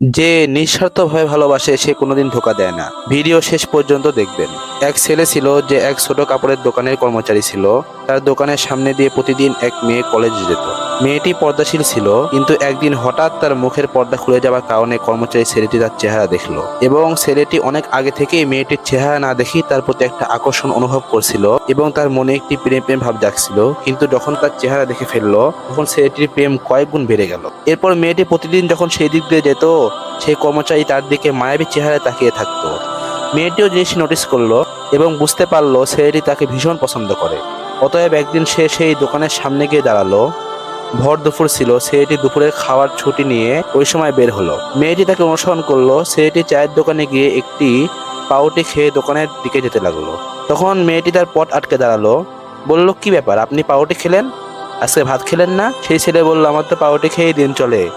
যে নিঃস্বার্থভাবে ভালোবাসে, সে কোনোদিন ধোকা দেয় না। ভিডিও শেষ পর্যন্ত দেখবেন। এক ছেলে ছিল যে এক ছোট কাপড়ের দোকানের কর্মচারী ছিল। তার দোকানের সামনে দিয়ে প্রতিদিন এক মেয়ে কলেজ যেত। মেয়েটি পর্দাশীল ছিল, কিন্তু একদিন হঠাৎ তার মুখের পর্দা খুলে যাওয়ার কারণে কর্মচারী ছেলেটি তার চেহারা দেখল এবং ছেলেটি অনেক আগে থেকেই মেয়েটির চেহারা না দেখেই তার প্রতি একটা আকর্ষণ অনুভব করছিল এবং তার মনে একটি প্রেম প্রেম ভাব জাগছিল। কিন্তু যখন তার চেহারা দেখে ফেলল, তখন ছেলেটির প্রেম কয়েক গুণ বেড়ে গেল। এরপর মেয়েটি প্রতিদিন যখন সেই দিক দিয়ে যেত, সেই কর্মচারী তার দিকে মায়াবী চেহারায় তাকিয়ে থাকতো। মেয়েটিও জিনিস নোটিস করল এবং বুঝতে পারল ছেলেটি তাকে ভীষণ পছন্দ করে। অতএব একদিন সে সেই দোকানের সামনে গিয়ে দাঁড়াল। ভর দুপুর ছিল সেটি দুপুরের খাওয়ার ছুটি নিয়ে ওই সময় বের হলো। মেয়েটি তাকে অনুসরণ করল সেটি চায়ের দোকানে গিয়ে একটি পাউটি খেয়ে দোকানের দিকে যেতে লাগল। তখন মেয়েটি তার পট আটকে দাঁড়াল, বলল, কি ব্যাপার, আপনি পাউটি খেলেন? আজকে ভাত খেলেন না? সেই ছেলে বলল, আমার তো পাউটি খেয়েই দিন চলে।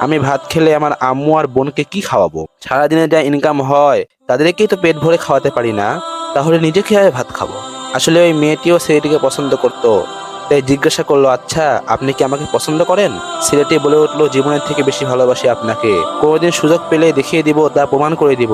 আমি ভাত খেলে আমার আম্মু আর বোনকে কি খাওয়াবো? সারাদিনে যা ইনকাম হয়, তাদেরকেই তো পেট ভরে খাওয়াতে পারি না। তাহলে নিজে কীভাবে ভাত খাব? আসলে ওই মেয়েটিও ছেলেটিকে পছন্দ করতো। তাই জিজ্ঞাসা করল আচ্ছা আপনি কি আমাকে পছন্দ করেন? ছেলেটি বলে উঠল, জীবনের থেকে বেশি ভালোবাসি আপনাকে। কোনোদিন সুযোগ পেলে দেখিয়ে দিব, তা প্রমাণ করে দিব।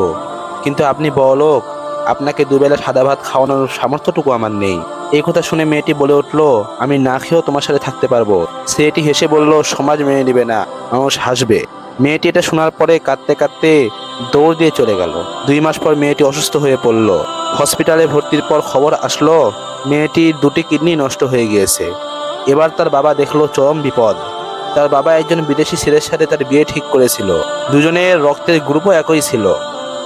কিন্তু আপনি বড়লোক আপনাকে দুবেলা সাদা ভাত খাওয়ানোর সামর্থ্যটুকু আমার নেই। এই কথা শুনে মেয়েটি বলে উঠল, আমি না খেয়েও তোমার সাথে থাকতে পারব। ছেলেটি হেসে বলল, সমাজ মেনে নেবে না, মানুষ হাসবে। মেয়েটি এটা শোনার পরে কাঁদতে কাঁদতে দৌড় দিয়ে চলে গেল। দুই মাস পর মেয়েটি অসুস্থ হয়ে পড়ল। হসপিটালে ভর্তির পর খবর আসলো মেয়েটির দুটি কিডনি নষ্ট হয়ে গিয়েছে। এবার তার বাবা দেখল চরম বিপদ। তার বাবা একজন বিদেশি ছেলের সাথে তার বিয়ে ঠিক করেছিল। দুজনের রক্তের গ্রুপও একই ছিল।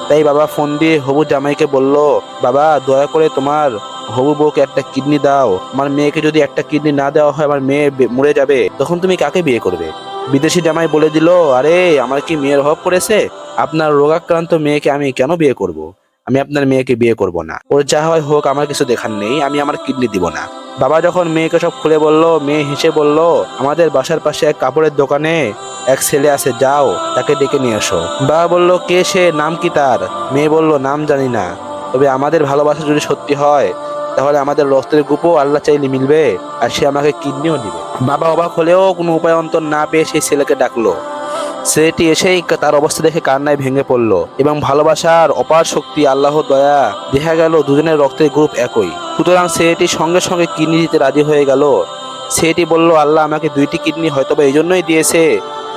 তাই বাবা ফোন দিয়ে হবু জামাইকে বলল, বাবা, দয়া করে তোমার হবু বউকে একটা কিডনি দাও। আমার মেয়েকে যদি একটা কিডনি না দেওয়া হয়, আমার মেয়ে মরে যাবে। তখন তুমি কাকে বিয়ে করবে? বিদেশি জামাই বলে দিল, আরে, আমার কি মেয়ের অভাব পড়েছে? আপনার রোগাক্রান্ত মেয়েকে আমি কেন বিয়ে করব। আমি আপনার মেয়েকে বিয়ে করব না। ওর যা হয় হোক, আমার কিছু দেখার নেই, আমি আমার কিডনি দিব না। বাবা যখন মেয়েকে সব খুলে বলল, মেয়ে হেসে বলল, আমাদের বাসার পাশে এক কাপড়ের দোকানে এক ছেলে আছে, যাও, তাকে ডেকে নিয়ে এসো। বাবা বলল, কে সে? নাম কি তার? মেয়ে বলল, নাম জানি না। তবে আমাদের ভালোবাসা যদি সত্যি হয় তাহলে আমাদের রক্তের গ্রুপও আল্লাহ চাইলে মিলবে, আর সে আমাকে কিডনিও দিবে। বাবা অবাক হলেও কোনো উপায় অন্তর না পেয়ে সেই ছেলেকে ডাকলো। ছেলেটি এসেই তার অবস্থা দেখে কান্নায় ভেঙে পড়ল এবং ভালোবাসার অপার শক্তি, আল্লাহ দয়া, দেখা গেল দুজনের রক্তের গ্রুপ একই। সুতরাং ছেলেটি সঙ্গে সঙ্গে কিডনি দিতে রাজি হয়ে গেল। ছেলেটি বলল, আল্লাহ আমাকে দুইটি কিডনি হয়তো বা এই জন্যই দিয়েছে।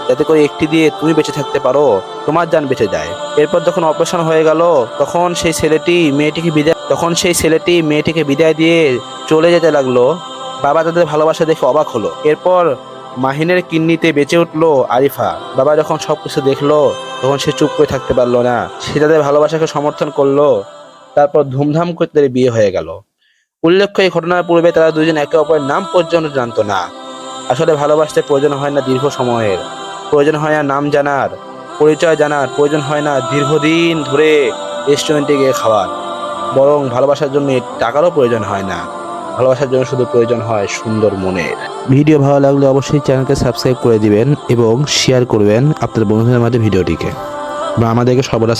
যাতে করে একটি দিয়ে তুমি বেঁচে থাকতে পারো, তোমার যান বেঁচে যায়। এরপর যখন অপারেশন হয়ে গেল, তখন সেই ছেলেটি মেয়েটিকে বিদায় তখন সেই ছেলেটি মেয়েটিকে বিদায় দিয়ে চলে যেতে লাগল। বাবা তাদের ভালোবাসা দেখে অবাক হলো। এরপর মাহিনের কিডনিতে বেঁচে উঠল আরিফা। বাবা যখন সবকিছু দেখল, তখন সে চুপ করে থাকতে পারল না। সে তাদের ভালোবাসাকে সমর্থন করল। তারপর ধুমধাম করে তাদের বিয়ে হয়ে গেল। উল্লেখ্য, এই ঘটনার পূর্বে তারা দুজন একে অপরের নাম পর্যন্ত জানতো না। আসলে ভালোবাসতে প্রয়োজন হয় না দীর্ঘ সময়ের। প্রয়োজন হয় না নাম জানার, পরিচয় জানার, প্রয়োজন হয় না দীর্ঘদিন ধরে রেস্টুরেন্টে গিয়ে খাওয়ার। বরং ভালোবাসার জন্য টাকারও প্রয়োজন হয় না। ভালোবাসার জন্য শুধু প্রয়োজন হয় সুন্দর মনের। ভিডিও ভালো লাগলে অবশ্যই চ্যানেলকে সাবস্ক্রাইব করে দিবেন এবং শেয়ার করবেন আপনার বন্ধুদের মাঝে ভিডিওটিকে। বা আমাদেরকে সর্বদা